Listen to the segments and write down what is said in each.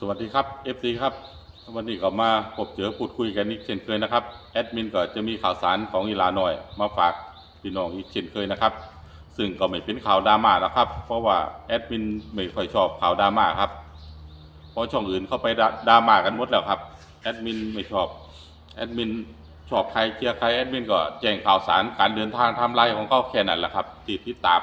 สวัสดีครับ FC ครับ วันนี้ก็มาพบเจอพูดคุยกันอีกเช่นเคยนะครับแอดมินก็จะมีข่าวสารของอีลาหน่อย มาฝากพี่น้องอีกเช่นเคยนะครับ ซึ่งก็ไม่เป็นข่าวดราม่านะครับ เพราะว่าแอดมินไม่ค่อยชอบข่าวดราม่าครับเพราะช่องอื่นเข้าไปดราดาม่ากันหมดแล้วครับแอดมินไม่ชอบแอดมินชอบใครเชียร์ใครแอดมินก็แจ้งข่าวสารการเดินทางทำไรของเขาแค่นั้นแหละครับติดติดตาม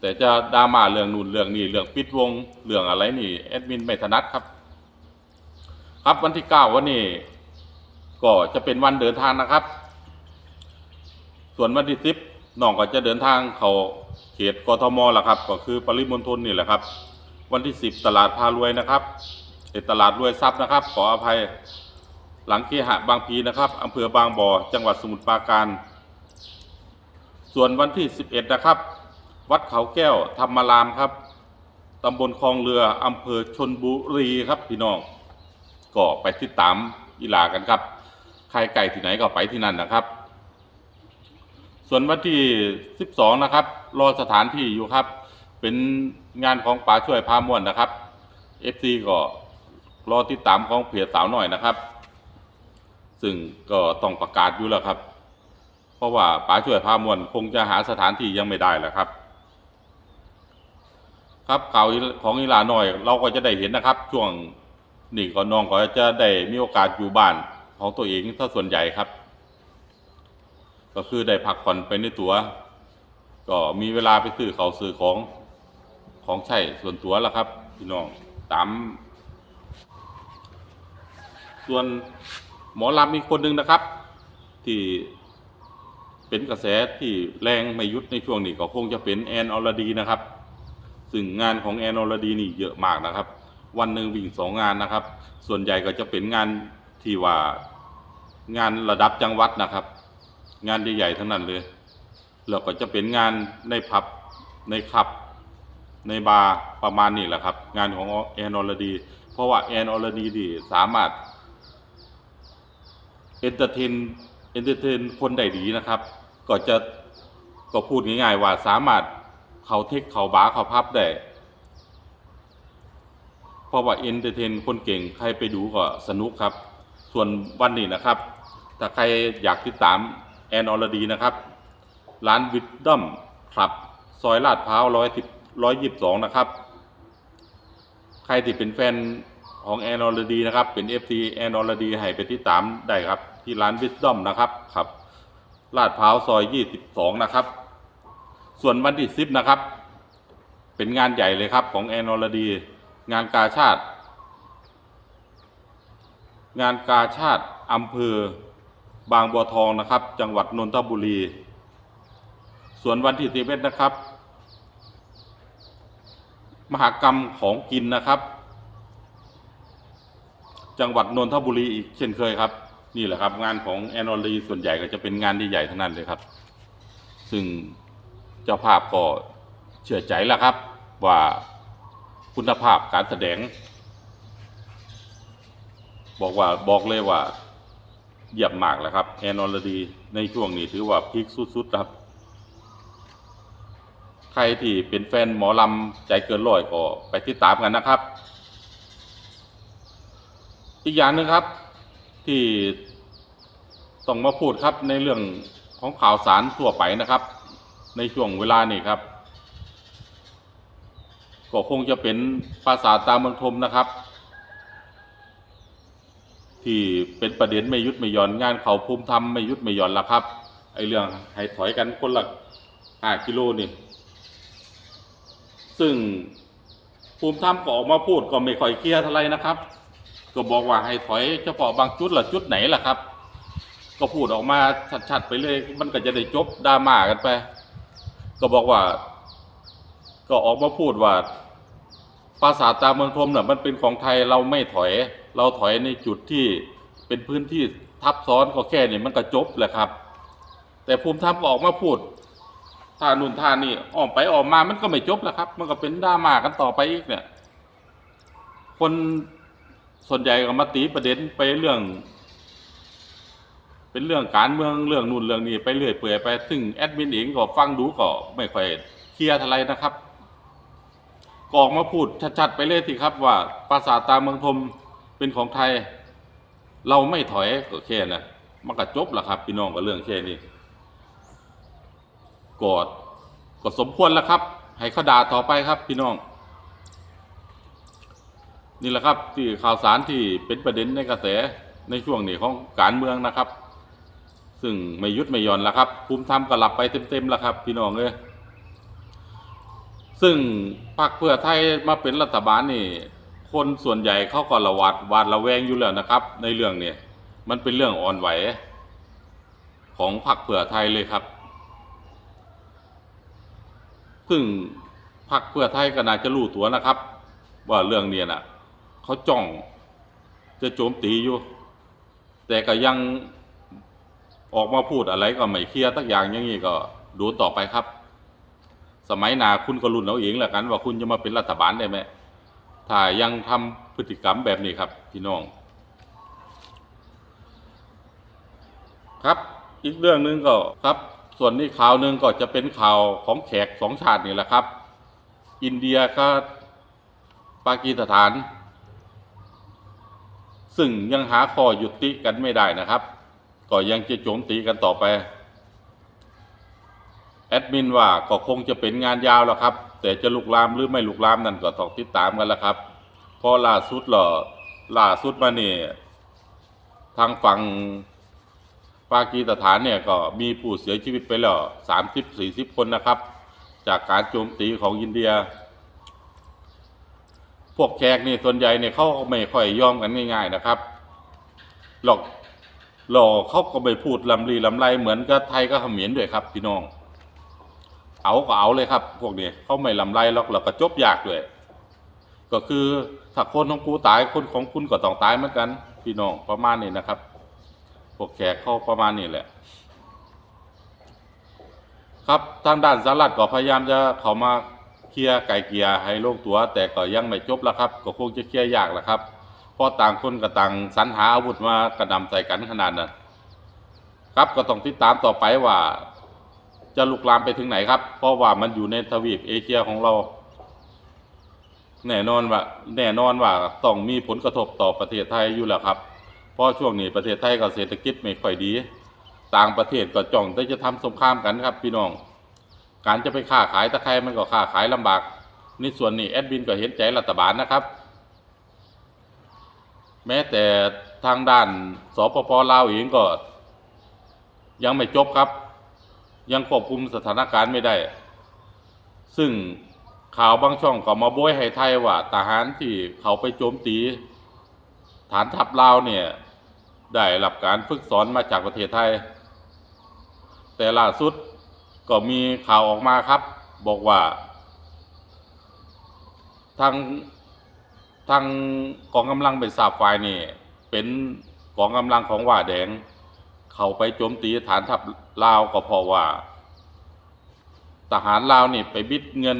แต่จะดราม่าเรื่องนู่นเรื่องนี้เรื่องปิดวงเรื่องอะไรนี่แอดมินไม่ถนัดครับ ครับวันที่เก้าวันนี้ก็จะเป็นวันเดินทางนะครับ ส่วนวันที่สิบน้องก็จะเดินทางเขาเขตกทมแหละครับ ก็คือปริมณฑลนี่แหละครับ วันที่สิบตลาดพารวยนะครับเขตตลาดรวยทรัพย์นะครับ ขออภัยหลังเคหะบางพีนะครับอำเภอบางบ่อจังหวัดสมุทรปราการ ส่วนวันที่สิบเอ็ดนะครับ วัดเขาแก้วธรรมารามครับตำบลคลองเรืออำเภอชนบุรีครับพี่น้องก็ไปติดตามอีหลากันครับใครไก่ที่ไหนก็ไปที่นั่นนะครับ ส่วนวันที่ 12 นะครับ รอสถานที่อยู่ครับ เป็นงานของป๋าช่วยพาม่วนนะครับ FC ก็รอติดตามของเพจสาวหน่อยนะครับ ซึ่งก็ต้องประกาศอยู่แล้วครับ เพราะว่าป๋าช่วยพามวลคงจะหาสถานที่ยังไม่ได้แล้วครับ ครับข่าวของอีหลาหน่อย เราก็จะได้เห็นนะครับ ช่วงนี่ก็น้องก็จะได้มีโอกาสอยู่บ้านของตัวเองถ้าส่วนใหญ่ครับ ก็คือได้พักผ่อนไปในตัว ก็มีเวลาไปซื้อเขาวซื้อของของใช้ส่วนตัวแล้วครับพี่น้องตามส่วนหมอลำอีกคนหนึ่งนะครับ ที่เป็นกระแสที่แรงไม่ยุดในช่วงนี้ก็คงจะเป็นแอนอรดีนะครับ ซึ่งงานของแอนอรดีนี่เยอะมากนะครับ วันหนึ่งวิ่งสองงานนะครับ ส่วนใหญ่ก็จะเป็นงานที่ว่างานระดับจังหวัดนะครับ งานใหญ่ๆทั้งนั้นเลยแล้วก็จะเป็นงานในผับในคลับ ในบาร์ประมาณนี้แหละครับ งานของแอนอรดี เพราะว่าแอนอรดีดีสามารถเอนเตอร์เทนเอนเตอร์เทนคนได้ดีนะครับ ก็จะก็พูดง่ายๆว่าสามารถ เขาเทคเขาบาเขาพับได้เพราะว่าเอนเตอร์เทนคนเก่งใครไปดูก็สนุกครับ ส่วนวันนี้นะครับ ถ้าใครอยากติดตามแอนอรดีนะครับ ร้านวิดดัมครับซอยลาดพร้าวร้อยสิบร้อยยิบสองนะครับ ใครที่เป็นแฟนของแอนอลดีนะครับ เป็น FC แอนอลดีให้ไปติดตามได้ครับ ที่ร้านวิดดอมนะครับครับลาดพร้าวซอย22นะครับ ส่วนวันที่10นะครับ เป็นงานใหญ่เลยครับ ของแอนอลดี งานกาชาติ งานกาชาติอำเภอบางบัวทองนะครับ จังหวัดนนทบุรี ส่วนวันที่11นะครับ มหากรรมของกินนะครับ จังหวัดนนทบุรีอีกเช่นเคยครับ นี่แหละครับ งานของแอนอลีส่วนใหญ่ก็จะเป็นงานที่ใหญ่ทั้งนั้นเลยครับ ซึ่ง เจ้าภาพก็เชื่อใจแล้วครับว่าคุณภาพการแสดง บอกว่าบอกเลยว่าเยี่ยมมากแล้วครับแอนอลดีในช่วงนี้ถือว่าพีคสุดๆครับ ใครที่เป็นแฟนหมอลำใจเกินร้อยก็ไปติดตามกันนะครับ อีกอย่างหนึ่งครับ ที่ต้องมาพูดครับในเรื่องของข่าวสารทั่วไปนะครับ ในช่วงเวลานี้ครับ ก็คงจะเป็นภาษาตามเมืองทมนะครับ ที่เป็นประเด็นไม่ยุดไม่ย่อนงานเขาภูมิธรรมไม่ยุดไม่ย่อนละครับไอเรื่องให้ถอยกันคนละห้ากิโลนี่ ซึ่งภูมิธรรมก็ออกมาพูดก็ไม่ค่อยเคลียร์เท่าไรนะครับ ก็บอกว่าให้ถอยเฉพาะบางจุดละจุดไหนล่ะครับ ก็พูดออกมาชัดๆไปเลย มันก็จะได้จบดราม่ากันไป ก็บอกว่า ก็ออกมาพูดว่าภาษาตามเมืองทมเนี่ยมันเป็นของไทยเราไม่ถอย เราถอยในจุดที่เป็นพื้นที่ทับซ้อนก็แค่นี้มันก็จบแหละครับ แต่ภูมิธรรมก็ออกมาพูดถ้านุ่นท่านี่ออกไปออกมามันก็ไม่จบแล้วครับ มันก็เป็นดราม่ากันต่อไปอีกเนี่ย คนส่วนใหญ่ก็มาตีประเด็นไปเรื่อง เป็นเรื่องการเมืองเรื่องนู่นเรื่องนี้ไปเรื่อยเปื่อยไป ซึ่งแอดมินเองก็ฟังดูก็ไม่ค่อยเคลียร์เท่าไรนะครับก็ออกมาพูดชัดๆไปเลยสิครับว่าปราสาทตาเมืองพรมเป็นของไทย เราไม่ถอยก็แค่นะมันก็จบละครับพี่น้องกับเรื่องแค่นี้กอดก็สมควรแล้วครับ ให้เขาด่าต่อไปครับ พี่น้อง นี่แหละครับที่ข่าวสารที่เป็นประเด็นในกระแสในช่วงนี้ของการเมืองนะครับ ซึ่งไม่ยุดไม่ย่อนแล้วครับ ภูมิธรรมก็หลับไปเต็มๆแล้วครับ พี่น้องเอ้ยซึ่งพรรคเพื่อไทยมาเป็นรัฐบาลนี่ คนส่วนใหญ่เขาก็ระวัดวาดระแวงอยู่แล้วนะครับ ในเรื่องนี้มันเป็นเรื่องอ่อนไหว ของพรรคเพื่อไทยเลยครับซึ่งพรรคเพื่อไทยก็น่าจะรู้ตัวนะครับ ว่าเรื่องเนี้น่ะเขาจ้องจะโจมตีอยู่ แต่ก็ยัง ออกมาพูดอะไรก็ไม่เคลียร์ตักอย่างอย่างนี้ก็ดูต่อไปครับ สมัยนาคุณก็รุนเอาเองแหละกัน ว่าคุณจะมาเป็นรัฐบาลได้ไหมถ้ายังทำพฤติกรรมแบบนี้ครับ พี่น้อง ครับ อีกเรื่องหนึ่งก็ครับ ส่วนนี้ข่าวหนึ่งก็จะเป็นข่าวของแขกสองชาตินี่แหละครับ อินเดียก็ปากีสถาน ซึ่งยังหาข้อยุติกันไม่ได้นะครับ ก็ยังจะโจมตีกันต่อไป แอดมินว่าก็คงจะเป็นงานยาวแล้วครับ แต่จะลุกลามหรือไม่ลุกลามนั่นก็ต้องติดตามกันแล้วครับเพราะล่าสุดเหรอล่าสุดมาเนี่ยทางฝั่งปากีสถานเนี่ยก็มีผู้เสียชีวิตไปแล้วสามสิบสี่สิบคนนะครับ จากการโจมตีของอินเดีย พวกแขกนี่ส่วนใหญ่เนี่ยเขาไม่ค่อยยอมกันง่าย ๆนะครับหลอก หลอเขาก็ไม่พูดลำลีลำไรเหมือนกับไทยก็เขมรด้วยครับ พี่น้อง เอาก็เอาเลยครับ พวกนี้เขาไม่ลำไรหรอกเราก็จบยากด้วย ก็คือถ้าคนของกูตายคนของคุณก็ต้องตายเหมือนกัน พี่น้องประมาณนี้นะครับ พวกแขกเขาประมาณนี้แหละ ครับทางด้านสหรัฐก็พยายามจะเขามาเคลียร์ไก่เกลีย์ให้ลงตัว แต่ก็ยังไม่จบแล้วครับ ก็คงจะเคลียร์ยากแหละครับ พราะต่างคนก็ต่างสรรหาอาวุธมากระนำใส่กันขนาดนั้นครับก็ต้องติดตามต่อไปว่า จะลุกลามไปถึงไหนครับ เพราะว่ามันอยู่ในทวีปเอเชียของเรา แน่นอนว่า แน่นอนว่าต้องมีผลกระทบต่อประเทศไทยอยู่แล้วครับ เพราะช่วงนี้ประเทศไทยก็เศรษฐกิจไม่ค่อยดี ต่างประเทศก็จ้องแต่จะทำสงครามกันครับ พี่น้อง การจะไปค้าขายตะไคร้มันก็ค้าขายลำบากในส่วนนี้แอดมินก็เห็นใจรัฐบาลนะครับ แม้แต่ทางด้านสปปลาวเองก็ ยังไม่จบครับ ยังควบคุมสถานการณ์ไม่ได้ ซึ่งข่าวบางช่องก็มาโบยให้ไทยว่าทหารที่เขาไปโจมตี ฐานทัพลาวเนี่ย ได้รับการฝึกสอนมาจากประเทศไทย แต่ล่าสุดก็มีข่าวออกมาครับ บอกว่า ทาง ทางกองกำลังเป็นสาบไฟนี่เป็นกองกำลังของว่าแดง เขาไปโจมตีฐานทัพลาวก็เพราะว่า ทหารลาวนี่ไปบิดเงิน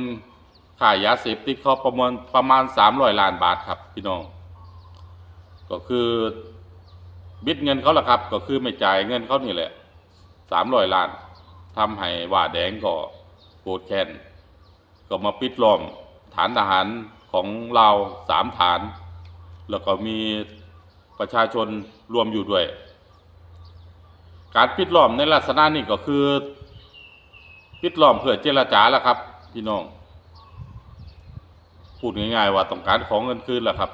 ค่ายาเสพติดเขาประมาณประมาณสามร้อยล้านบาทครับพี่น้อง ก็คือบิดเงินเขาละครับ ก็คือไม่จ่ายเงินเขานี่แหละสามร้อยล้านทำให้ว่าแดงก็โกรธแค้นก็มาปิดล้อมฐานทหาร ของเราสามฐาน แล้วก็มีประชาชนรวมอยู่ด้วย การปิดล้อมในลักษณะนี้ก็คือปิดล้อมเพื่อเจรจาแล้วครับพี่น้อง พูดง่ายๆว่าต้องการของเงินคืนแหละครับ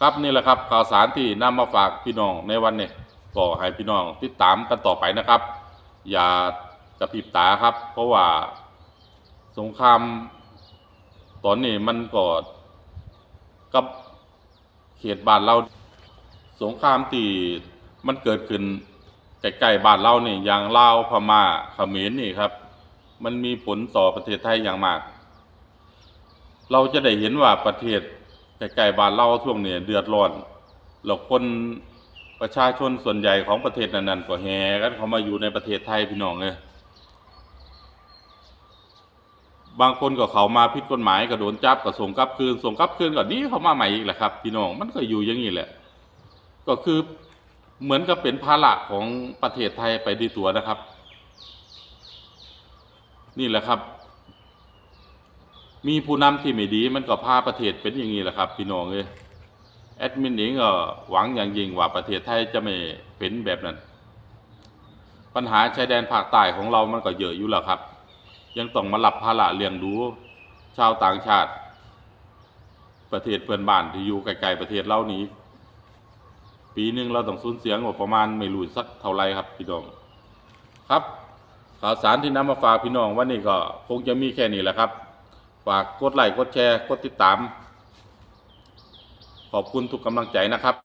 ครับนี่แหละครับข่าวสารที่นำมาฝากพี่น้องในวันนี้ก็ให้พี่น้องติดตามกันต่อไปนะครับ อย่ากระพริบตาครับ เพราะว่าสงคราม ตอนนี้มันก็กับเขตบ้านเราสงครามที่มันเกิดขึ้นใกล้ๆบ้านเรานี่อย่างลาวพม่าเขมรนี่ครับ มันมีผลต่อประเทศไทยอย่างมาก เราจะได้เห็นว่าประเทศใกล้ๆบ้านเราช่วงนี้เดือดร้อนแล้วคนประชาชนส่วนใหญ่ของประเทศนั้นๆก็แห่กันเข้ามาอยู่ในประเทศไทยพี่น้องเลย บางคนก็เขามาผิดกฎหมายก็โดนจับก็ส่งกลับคืนส่งกลับคืนก็นี้เขามาใหม่อีกแหละครับพี่น้องมันก็อยู่อย่างนี้แหละ ก็คือเหมือนกับเป็นภาระของประเทศไทยไปดีตัวนะครับ นี่แหละครับ มีผู้นำที่ไม่ดี มันก็พาประเทศเป็นอย่างนี้แหละครับ พี่น้องเอ้ยแอดมินเองก็หวังอย่างยิ่งว่าประเทศไทยจะไม่เป็นแบบนั้น ปัญหาชายแดนภาคใต้ของเรามันก็เยอะอยู่แล้วครับ ยังต้องมารับภาระเลี้ยงดูชาวต่างชาติ ประเทศเพื่อนบ้านที่อยู่ไกลๆประเทศเรานี้ ปีหนึ่งเราต้องสูญเสียงบประมาณไม่รู้สักเท่าไรครับพี่น้องครับ ข่าวสารที่นำมาฝากพี่น้องวันนี้ก็คงจะมีแค่นี้แหละครับ ฝากกดไลค์กดแชร์กดติดตาม ขอบคุณทุกกำลังใจนะครับ